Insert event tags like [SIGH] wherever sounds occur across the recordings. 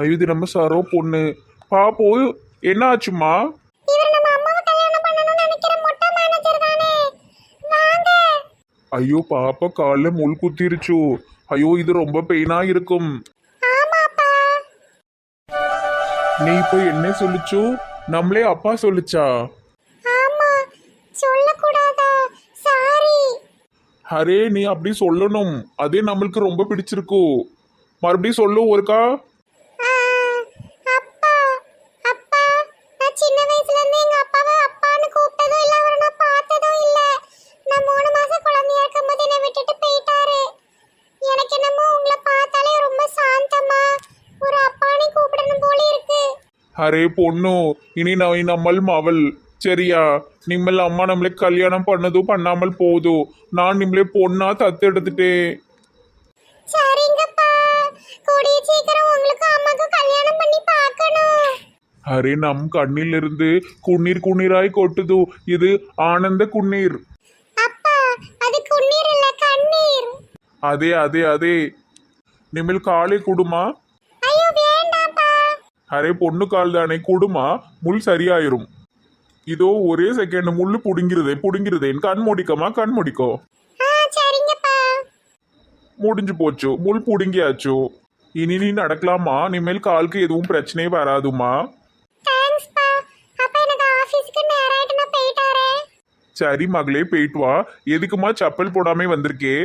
ஐயோ இது நம்ம சரோ பொண்ணு. பாப்போ என்ன ஆச்சுமா ஐயோ பாப்பா காலில் முள் குத்திருச்சு. ஐயோ இது ரொம்ப பெயினா இருக்கும். நீ இப்போ என்ன சொல்லிச்சு? நம்மளே அப்பா சொல்லுச்சா? அரே நீ அப்படி சொல்லணும். அதே நம்மளுக்கு ரொம்ப பிடிச்சிருக்கு. மறுபடியும் சொல்லு ஒருக்கா அரே பொண்ணு. இனி நான் நம்மள் மவள். சரியா? நிம்மல் அம்மா நம்மளே கல்யாணம் பண்ணதும் பண்ணாமல் போதும் நான் நிம்மளே பொண்ணா தத்து எடுத்துட்டேன். சரிங்கப்பா. கூடிய சீக்கிரம் உங்களுக்கு அம்மாக்கு கல்யாணம் பண்ணி பார்க்கணும். அரே நம் கண்ணிலிருந்து குண்ணீர் குண்ணீராய் கொட்டுது? இது ஆனந்த குண்ணீர் அப்பா அது குண்ணீர் இல்ல கண்ணீர். அதே அதே அதே. நிம்மல் காலை குடுமா? அரே பொண்ணு கால் தானே குடுமா முள் சரியாயிரும். இதோ ஒரே செகண்ட் முள்ளு புடுங்கிறதே புடுங்கிறதே கண் முடிக்கமா கண் முடிக்கோ? முடிஞ்சு போச்சு முள் புடுங்கியாச்சு. இனி நீ நடக்கலாமா? இனிமேல் காலுக்கு எதுவும் பிரச்சனையே வராதுமா? சரி மகளே போயிட்டு வா. எதுக்குமா செப்பல் போடாமே வந்திருக்கே?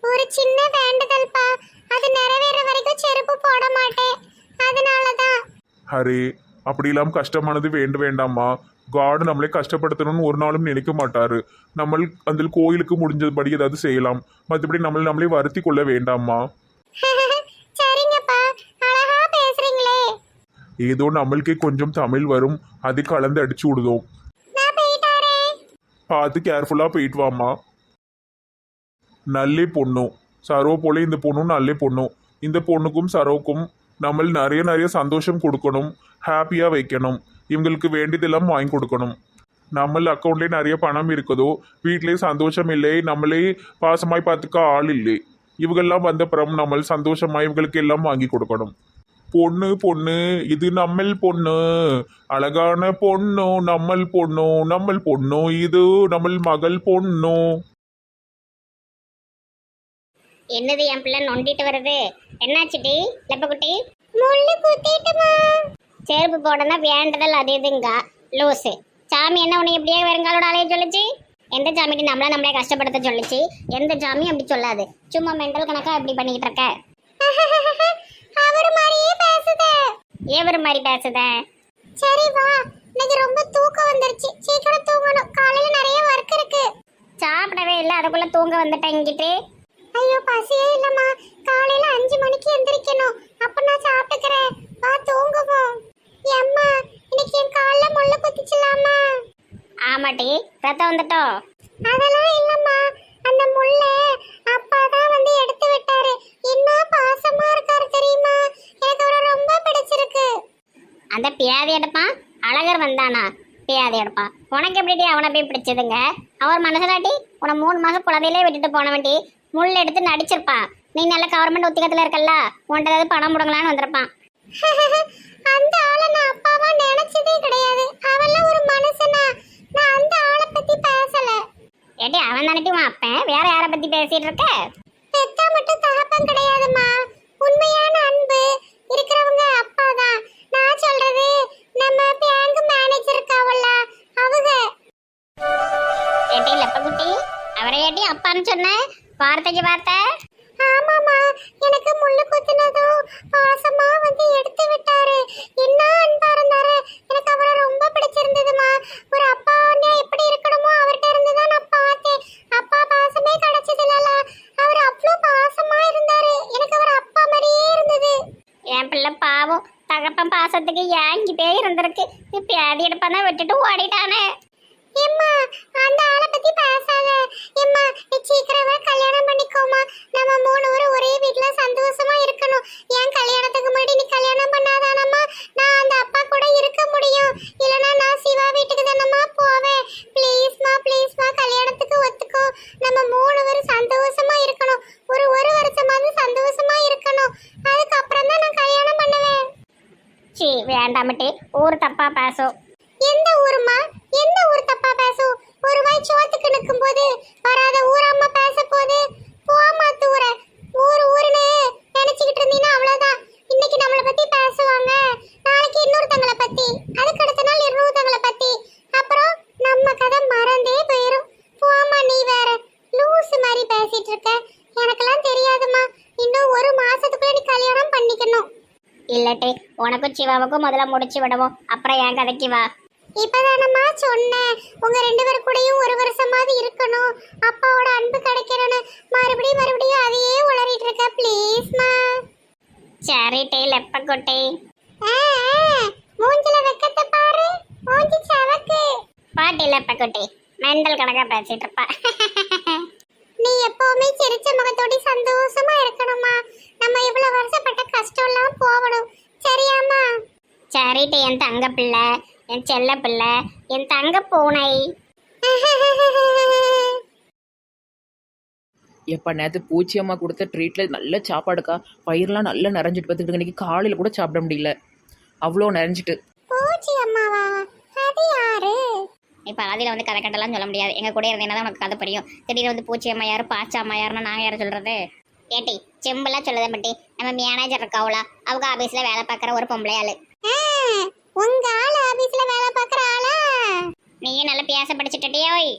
ஒரு சின்ன வேண்டுதல்ப்பா. அது நிறைவேற வரைக்கும் செருப்பு போட மாட்டேன். அதனால அரே அப்படிலாம் கஷ்டமானது வேண்டு வேண்டாமா காடு நம்மளே கஷ்டப்படுத்தணும்னு ஒரு நாளும் நினைக்க மாட்டாரு. நம்ம அந்த கோயிலுக்கு முடிஞ்சபடி ஏதாவது செய்யலாம். மற்றபடி நம்மளை நம்மளே வருத்தி கொள்ள வேண்டாமா [LAUGHS] ஏதோ நம்மளுக்கே கொஞ்சம் தமிழ் வரும். அது கலந்து அடிச்சு விடுதோம். பார்த்து கேர்ஃபுல்லாக போயிட்டு வாம்மா. நல்லே பொண்ணும் சரோ போல இந்த பொண்ணும் நல்லே பொண்ணும் இந்த பொண்ணுக்கும் சரோக்கும் நம்ம நிறைய நிறைய சந்தோஷம் கொடுக்கணும் ஹாப்பியாக வைக்கணும். இவங்களுக்கு வேண்டியதெல்லாம் வாங்கி கொடுக்கணும். நம்ம அக்கௌண்ட்லேயே நிறைய பணம் இருக்குதோ வீட்டிலே சந்தோஷம் இல்லை நம்மளே பாசமாய் பார்த்துக்க ஆள் இல்லை. இவங்கெல்லாம் வந்த பிறம் நம்ம சந்தோஷமாக இவங்களுக்கு எல்லாம் வாங்கி கொடுக்கணும். பொண்ணு பொண்ணு இது நம்மள் பொண்ணு. அழகான பொண்ணு நம்மள் பொண்ணு நம்மள் பொண்ணு இது நம்மள் மகள் பொண்ணு. என்னது என் பிள்ளை நொண்டிட்டு வருது? என்னாச்சுடி லெப்பக்குட்டி முள்ளு குத்திட்டுமா. செருப்பு போடனா வேண்டுதல் அது இதுங்க. லூசு. சாமி என்ன உன்னை இப்படியே வருங்காலோட அலைய சொல்லுச்சு? எந்த சாமிக்கு நம்மள நம்மளே கஷ்டப்படுத்த சொல்லுச்சு? எந்த சாமியும் அப்படி சொல்லாது. சும்மா மெண்டல் கணக்கா இப்படி பண்ணிக்கிட்டு இருக்க. [LAUGHS] அவர் மாதிரியே பேசுதே. ஏவர் மாதிரி பேசுத? சரி வா. இன்னைக்கு ரொம்ப தூக்கம் வந்துருச்சு. சீக்கிரம் தூங்கணும். காலையில நிறைய ஒர்க் இருக்கு. சாப்பிடவே இல்லை. அதுக்குள்ள தூங்க வந்துட்டேங்கிட்டு ஐயோ பசியே இல்லம்மா காலையில அஞ்சு மணிக்கு எந்திரிக்கணும் அப்ப நான் சாப்பிட்டுக்கிறேன் வா தூங்குவோம் எம்மா இன்னைக்கு என் கால்ல முள்ள குத்திச்சலாமா ஆமாட்டி ரத்தம் வந்துட்டோ அதெல்லாம் இல்லம்மா. அந்த முள்ள அப்பா தான் வந்து எடுத்து விட்டாரு. என்ன பாசமா இருக்காரு தெரியுமா? எனக்கு அவரை ரொம்ப பிடிச்சிருக்கு. அந்த பியாதி எடுப்பான் அழகர் வந்தானா? பியாதி எடுப்பான் உனக்கு எப்படி அவனை போய் பிடிச்சதுங்க? அவர் மனசுலாட்டி உன மூணு மாசம் குழந்தையிலே விட்டுட்டு போனவன்டி முள் எடுத்து நடிச்சிருப்பான் நீ நல்ல கவர்மெண்ட் உத்தியோகத்துல இருக்கல்ல உன்ட்ட ஏதாவது பணம் முடங்கலான்னு வந்திருப்பான். [LAUGHS] அந்த ஆளை நான் அப்பாவா நினைச்சதே கிடையாது அவெல்லாம் ஒரு மனுஷனா நான் அந்த ஆளை பத்தி பேசல ஏட்டி அவன் தானட்டி உன் அப்பன் வேற யாரை பத்தி பேசிட்டு இருக்க? பெத்தா மட்டும் தகப்பன் கிடையாதும்மா. உண்மையான அன்பு இருக்கிறவங்க அப்பா தான் நான் சொல்றது நம்ம பேங்க் மேனேஜர் இருக்காவல்ல அவங்க. ஏட்டி லெப்பக்குட்டி அவரை ஏட்டி அப்பான்னு சொன்ன? வார்த்தைக்கு வார்த்தை. ஆமாமா எனக்கு முள்ளு குத்துனதும் பாசமா வந்து எடுத்து விட்டாரு. என்ன அன்பா இருந்தாரு. எனக்கு அவரை ரொம்ப பிடிச்சிருந்ததுமா ஒரு அப்பா இருந்திருக்கு நீ பியாதி விட்டுட்டு ஓடிட்டானே. எம்மா அந்த ஆளை பத்தி பேசாத. எம்மா நீ சீக்கிரமா கல்யாணம் பண்ணிக்கோமா நம்ம மூணு பேரும் ஒரே வீட்ல சந்தோஷமா இருக்கணும். என் கல்யாணத்துக்கு முன்னாடி நீ கல்யாணம் பண்ணாதானம்மா? நான் அந்த அப்பா கூட இருக்க முடியும். இல்லனா நான் சிவா வீட்டுக்கு தானம்மா போவேன். ப்ளீஸ்மா ப்ளீஸ்மா கல்யாணத்துக்கு ஒத்துக்கோ. நம்ம மூணு பேரும் சந்தோஷமா இருக்கணும் ஒரு ஒரு வருஷமாவது சந்தோஷமா இருக்கணும் அதுக்கப்புறம் தான் நான் கல்யாணம் பண்ணுவேன் வேண்டாமட்டே ஒரு தப்பா பேசும் எந்த ஊருமா எந்த ஊர் தப்பா பேசும் ஒரு வாய் சோத்துக்கு நிற்கும் போது வராத ஊரம்மா பேச போது போமா தூர ஊர் ஊருன்னு நினைச்சுக்கிட்டு இருந்தீங்கன்னா அவ்வளவுதான் இன்னைக்கு நம்மளை பத்தி பேசுவாங்க நாளைக்கு இன்னொருத்தங்களை பத்தி அதுக்கு அடுத்த நாள் இன்னொருத்தங்களை பத்தி அப்புறம் நம்ம கதை மறந்தே போயிரும் போமா நீ வேற லூசு மாதிரி பேசிட்டு இருக்க எனக்கெல்லாம் தெரியாதுமா இன்னும் ஒரு மாசத்துக்குள்ள நீ கல்யாணம் பண்ணிக்கணும் இல்லட்டி உனக்கும் சிவாவுக்கும் முதல்ல முடிச்சு விடுவோம். அப்புறம் என் கதைக்கு வா. இப்பதானம்மா சொன்னேன். உங்க ரெண்டு பேர் கூடயும் ஒரு வருஷமாவது இருக்கணும். அப்பாவோட அன்பு கிடைக்கணும்னு மறுபடியும் மறுபடியும் அதையே உளறிட்டு இருக்க ப்ளீஸ்மா சரி டே லெப்ப குட்டி. மூஞ்சில வெக்கத்தை பாரு. மூஞ்சி சவக்கு. பாட்டி லெப்ப குட்டி. மெண்டல் கணக்கா பேசிட்டு இருப்பா. [LAUGHS] எப்பவுமே சிரிச்ச முகத்தோட சந்தோஷமா இருக்கணுமா நம்ம இவ்வளவு வருஷப்பட்ட கஷ்டம் எல்லாம் போகணும். சரியாமா சரி டே என் தங்க பிள்ளை என் செல்ல பிள்ளை என் தங்க பூனை. எப்போ நேற்று பூச்சி அம்மா கொடுத்த ட்ரீட்டில் நல்ல சாப்பாடுக்கா. வயிறுலாம் நல்லா நிறைஞ்சிட்டு பார்த்துக்கிட்டு இன்னைக்கு காலையில் கூட சாப்பிட முடியல. அவ்வளோ நிறைஞ்சிட்டு. பூச்சி அம்மாவா? அது யாரு? இப்போ அதில் வந்து கதை கட்டெல்லாம் சொல்ல முடியாது. எங்கள் கூட இருந்தீங்கன்னா தான் உனக்கு கதை புரியும் திடீர்னு வந்து பூச்சி அம்மா யார் பாச்சா அம்மா யாருன்னா நாங்கள் யாரை சொல்கிறது ஏட்டி செம்பெல்லாம் சொல்லுதே பட்டி. நம்ம மேனேஜர் இருக்காவளா அவங்க ஆஃபீஸில் வேலை பார்க்குற ஒரு பொம்பளை ஆளு. உங்க ஆள் ஆபீஸ்ல வேலை பார்க்கற ஆளா? நீயும் நல்லா பேச படிச்சுட்டே ஓய்.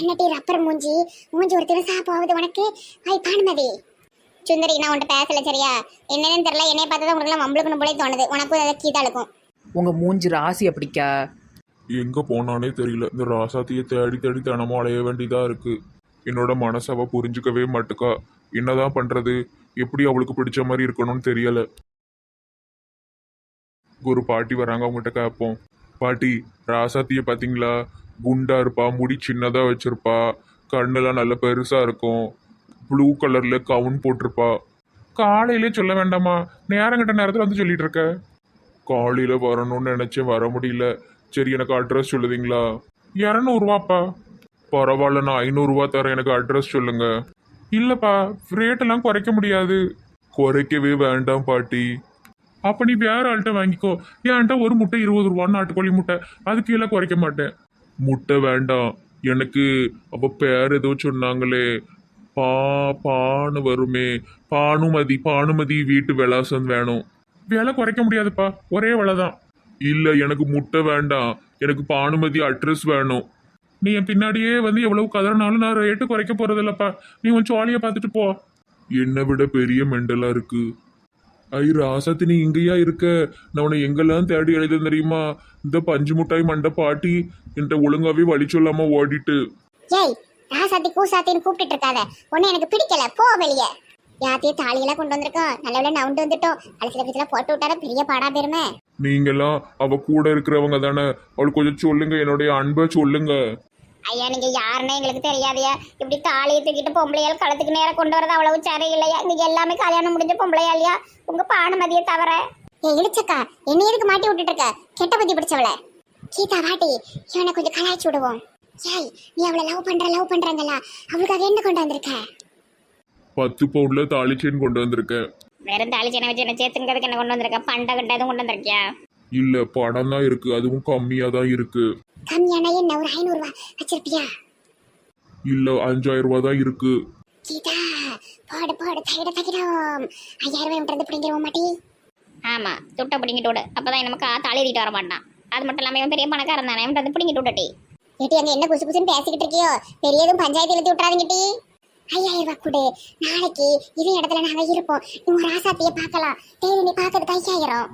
என்னடி ரப்பர் மூஞ்சி? மூஞ்சி ஒரு தினசா போகுது உனக்கு? ஐ பானுமதி. சுந்தரி நான் உன்ட்ட பேசல சரியா? என்னன்னு தெரியல என்னைய பார்த்தா தான் உனக்குலாம் மம்பளுக்கு போலே தோணுது. உனக்கும் அதை கீதாளுக்கும் உங்கள் மூஞ்சி ராசி அப்படிக்கா எங்க போனானே தெரியல. இந்த ராசாத்தியை தேடி தேடி தினமும் அலைய வேண்டியதாக இருக்கு. என்னோட மனசை புரிஞ்சுக்கவே மாட்டுக்கா. என்னதான் பண்றது? எப்படி அவளுக்கு பிடிச்ச மாதிரி இருக்கணும்னு தெரியல. ஒரு பாட்டி வராங்க அவங்ககிட்ட கேட்போம். பாட்டி ராசாத்திய பாத்தீங்களா? குண்டா இருப்பா முடி சின்னதா வச்சிருப்பா. கண்ணெல்லாம் நல்ல பெருசா இருக்கும். ப்ளூ கலர்ல கவுன் போட்டிருப்பா. காலையிலே சொல்ல வேண்டாமா? நேரங்கிட்ட நேரத்தில் வந்து சொல்லிட்டு இருக்க. காலையில வரணும்னு நினைச்சேன் வர முடியல. சரி எனக்கு அட்ரஸ் சொல்லுதீங்களா இரநூறுவாப்பா. பரவாயில்ல நான் ஐநூறுரூவா தரேன் எனக்கு அட்ரஸ் சொல்லுங்க. இல்லைப்பா ரேட்டெல்லாம் குறைக்க முடியாது. குறைக்கவே வேண்டாம் பாட்டி. அப்போ நீ வேற ஆள்கிட்ட வாங்கிக்கோ. என்கிட்ட ஒரு முட்டை இருபது ரூபான்னு நாட்டுக்கோழி முட்டை. அது கீழே குறைக்க மாட்டேன். முட்டை வேண்டாம். எனக்கு அப்போ பேர் ஏதோ சொன்னாங்களே. பா பானு வருமே. பானுமதி பானுமதி வீட்டு விலாசம் வேணும். விலை குறைக்க முடியாதுப்பா. ஒரே விலை தான் இல்லை எனக்கு முட்டை வேண்டாம். எனக்கு பானுமதி அட்ரஸ் வேணும். நீ என் பின்னாடியே வந்து எவ்வளவு கதறினாலும் நான் ரேட்டு குறைக்க போறதில்லப்பா. நீ உன் சோழியை பார்த்துட்டு போ. என்னை விட பெரிய மெண்டலா இருக்கு. ஐ ராசாத்தி நீ இங்கேயா இருக்க? நான் உன்னை எங்கெல்லாம் தேடி எழுத தெரியுமா? இந்த பஞ்சு முட்டாய் மண்டை பாட்டி என்கிட்ட ஒழுங்காவே வழி சொல்லாம ஓடிட்டு. ஏய் ராசாத்தி கூசாத்தின்னு கூப்பிட்டு இருக்காத. உன்னை எனக்கு பிடிக்கல. போ வெளியே. யாத்தையும் தாலியெல்லாம் கொண்டு வந்திருக்கோம். நல்ல வேலை நவுண்டு வந்துட்டோம். அலசில பிடிச்சல போட்டு விட்டார பெரிய பாடா பெருமை. நீங்கெல்லாம் அவ கூட இருக்கிறவங்க தானே. அவளுக்கு கொஞ்சம் சொல்லுங்க. என்னுடைய அன்பை சொல்லுங்க. ஐயா நீங்க யாருன்னே எங்களுக்கு தெரியாதையா இப்படி தாலியை தூக்கிட்டு பொம்பளையால் களத்துக்கு நேரம் கொண்டு வரது அவ்வளவு சரியில்லையா? நீங்க எல்லாமே கல்யாணம் முடிஞ்ச பொம்பளையாலியா உங்க பானுமதியை தவிர. ஏய் இழிச்சக்கா. என்ன எதுக்கு மாட்டி விட்டுட்டு இருக்க கெட்ட புத்தி பிடிச்சவள. கீதா வாட்டி இவனை கொஞ்சம் கலாய்ச்சி விடுவோம். ஏய் நீ அவளை லவ் பண்ற லவ் பண்றாங்கல்ல. அவளுக்காக என்ன கொண்டு வந்திருக்க? பத்து பவுண்ட்ல தாலி செயின் கொண்டு வந்திருக்கேன் வெறும் தாலி வச்சு என்ன சேர்த்துங்கிறதுக்கு என்ன கொண்டு வந்திருக்க? பண்டை எதுவும் கொண்டு வந்திருக்கியா? இல்ல பணம் தான் இருக்கு. அதுவும் கம்மியா தான் இருக்கு. கம்மியான என்ன? ஒரு ஐநூறு ரூபாய் வச்சிருப்பியா? இல்ல அஞ்சாயிரம் ரூபாய் தான் இருக்கு. கீதா போடு போடு. தகிட தகிடம் ஐயாயிரம் ரூபாய் விட்டு பிடிங்கிருவோம் மாட்டி. ஆமா துட்டை பிடிங்கிட்டு விடு. அப்பதான் நமக்கு தாலி தீட்டு வர மாட்டான். அது மட்டும் இல்லாம இவன் பெரிய பணக்காரன் தானே. இவன் வந்து பிடிங்கிட்டு விட்டுட்டி. ஏட்டி அங்க என்ன குசு குசுன்னு பேசிக்கிட்டு இருக்கியோ? பெரியதும் பஞ்சாயத்து எழுதி விட்டுறாதீங்க டி. ஐயாயிரம் ரூபாய் கொடு. நாளைக்கு இதே இடத்துல நாங்க இருப்போம். ஒரு ராசாத்திய பார்க்கலாம். டேய் நீ பார்க்கறதுக்கு ஐயாயிரம்.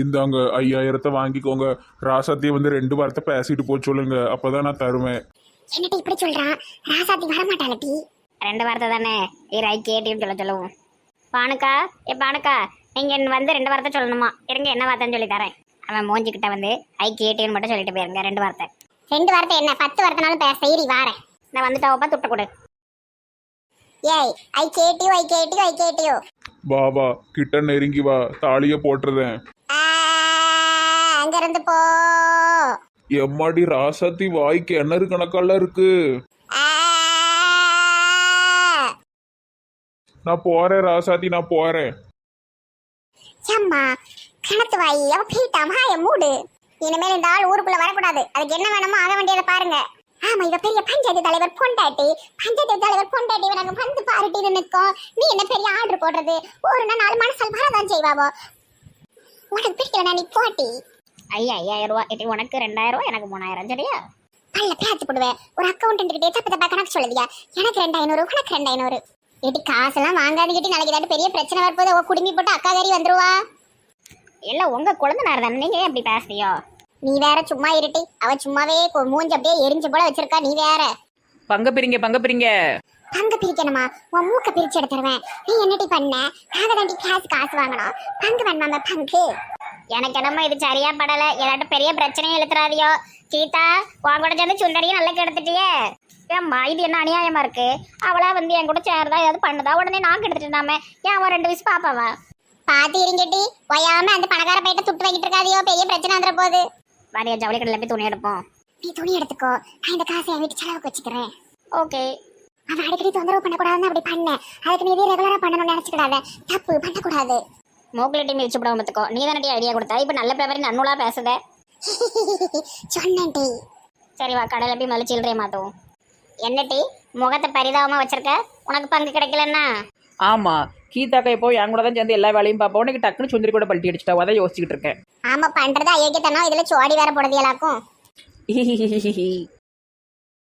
இந்தாங்க ஐயாயிரத்தை வாங்கிக்கோங்க. ராசாத்தியை வந்து ரெண்டு வாரத்தை பேசிட்டு போக சொல்லுங்க. அப்பதான் நான் தருவேன். என்னட்டி இப்படி சொல்றான் ராசாத்தி வர மாட்டாள டி? ரெண்டு வார்த்தை தானே. இராய் கேட்டின்னு சொல்ல சொல்லுவோம். பானுக்கா ஏ பானுக்கா நீங்க இங்க வந்து ரெண்டு வார்த்தை சொல்லணுமா? இருங்க என்ன வார்த்தைன்னு சொல்லி தரேன். அவன் மூஞ்சிக்கிட்ட வந்து ஐ கேட்டின்னு மட்டும் சொல்லிட்டு போயிருங்க. ரெண்டு வார்த்தை. ரெண்டு வார்த்தை என்ன? பத்து வார்த்தைனாலும் பேச இரி வாரேன். நான் வந்துட்டாவப்பா துட்டை கொடு. ஏய் ஐ கேட்டியோ ஐ கேட்டியோ ஐ கேட்டியோ வா வா கிட்ட நெருங்கி வா தாலியை போட்டுறேன். அங்க இருந்து போ. எம்மாடி ராசாத்தி வாய் கிணறு கணக்கால இருக்கு? நான் போறேன் ராசாத்தி நான் போறேன். அம்மா கணத்து வாயி அவ போயிட்டான் வாய மூடு. இனிமேல் இந்த ஆள் ஊருக்குள்ள வரக்கூடாது. அதுக்கு என்ன வேணுமோ ஆக வேண்டியதை பாருங்க. ஆமா இவ பெரிய பஞ்சாயத்து தலைவர் பொண்டாட்டி. பஞ்சாயத்து தலைவர் பொண்டாட்டி நாங்க வந்து பாருட்டின்னு நிற்கும் நீ என்ன பெரிய ஆர்டர் போடுறது? ஒரு நாள் நாலு மனசால் வரதான் செய்வாவோ? உனக்கு பிடிக்கலனா நீ போட்டி. ஐயா ஐயாயிரம் ரூபா. இது உனக்கு ரெண்டாயிரம் ரூபா எனக்கு மூணாயிரம் சரியா பல்ல பேத்து போடுவேன் ஒரு அக்கௌண்ட் கிட்டே தப்பு தப்பா கணக்கு சொல்லுதியா எனக்கு ரெண்டு ஐநூறு உனக்கு ரெண்டு ஐநூறு ஏட்டி காசெல்லாம் வாங்காதுக்கிட்டு நாளைக்கு ஏதாட்டு பெரிய பிரச்சனை வரப்போது அவ குடுமி போட்டு அக்கா கறி வந்துருவா. இல்ல உங்க குழந்தைனார் தானே நீங்க ஏன் இப்படி பேசுறியோ நீ வேற சும்மா இருட்டி. அவ சும்மாவே கொ- மூஞ்சி அப்படியே எரிஞ்சு போல வச்சிருக்கா நீ வேற. பங்க பிரிங்க பங்க பிரிங்க. பங்கு பிரிக்கணுமா? உன் மூக்க பிரிச்சு எடுத்துருவேன். நீ என்னடி பண்ண? நாங்க தாண்டி காசு காசு வாங்கணும். பங்கு வேணுமாம பங்கு? எனக்கு என்னமோ இது சரியா படல. ஏதாட்டும் பெரிய பிரச்சனையும் இழுத்துறாதியோ சீதா உன் கூட சேர்ந்து சுந்தரியும் நல்லா கெடுத்துட்டியே. ஏம்மா இது என்ன அநியாயமா இருக்கு? அவளா வந்து என் கூட சேரதா ஏதாவது பண்ணுதா? உடனே நான் கெடுத்துட்டாமே ஏன் அவன் ரெண்டு வயசு பாப்பாவா? பாத்து இருங்கட்டி ஒயாம அந்த பணக்கார பையிட்ட துட்டு வாங்கிட்டு இருக்காதியோ? பெரிய பிரச்சனை வந்துட போகுது வரைய ஜவுளி கடையில் போய் துணி எடுப்போம். நீ துணி எடுத்துக்கோ. நான் இந்த காசை என் வீட்டு செலவுக்கு வச்சுக்கிறேன். ஓகே. அவன் அடிக்கடி தொந்தரவு பண்ணக்கூடாதுன்னு அப்படி பண்ணேன் அதுக்கு நீ இதே ரெகுலரா பண்ணணும்னு நினைச்சுக்கிடாத. தப்பு பண்ணக்கூடாது. மூக்கிலிட்டி மிதிச்சு விட பார்த்துக்கோ. நீ தானே ஐடியா கொடுத்தா. இப்போ நல்ல பேப்பரி நன்னூலா பேசுத. [LAUGHS] சொன்னேன் டி சரி வா கடையில் போய் முதல்ல சில்லறையை மாற்றுவோம் என்ன டீ முகத்தை பரிதாபமாக வச்சிருக்க? உனக்கு பங்கு கிடைக்கலன்னா? ஆமாம் கீதாக்கா இப்போ என் கூட தான் சேர்ந்து எல்லா வேலையும் பார்ப்போம் உனக்கு டக்குன்னு சுந்தரி கூட பல்ட்டி அடிச்சிட்டா அதான் யோசிச்சுக்கிட்டு இருக்கேன் ஆமா பண்றது அயோக்கியத்தனம் இதுல சோடி வேற போடுதியலாக்கும் [LAUGHS]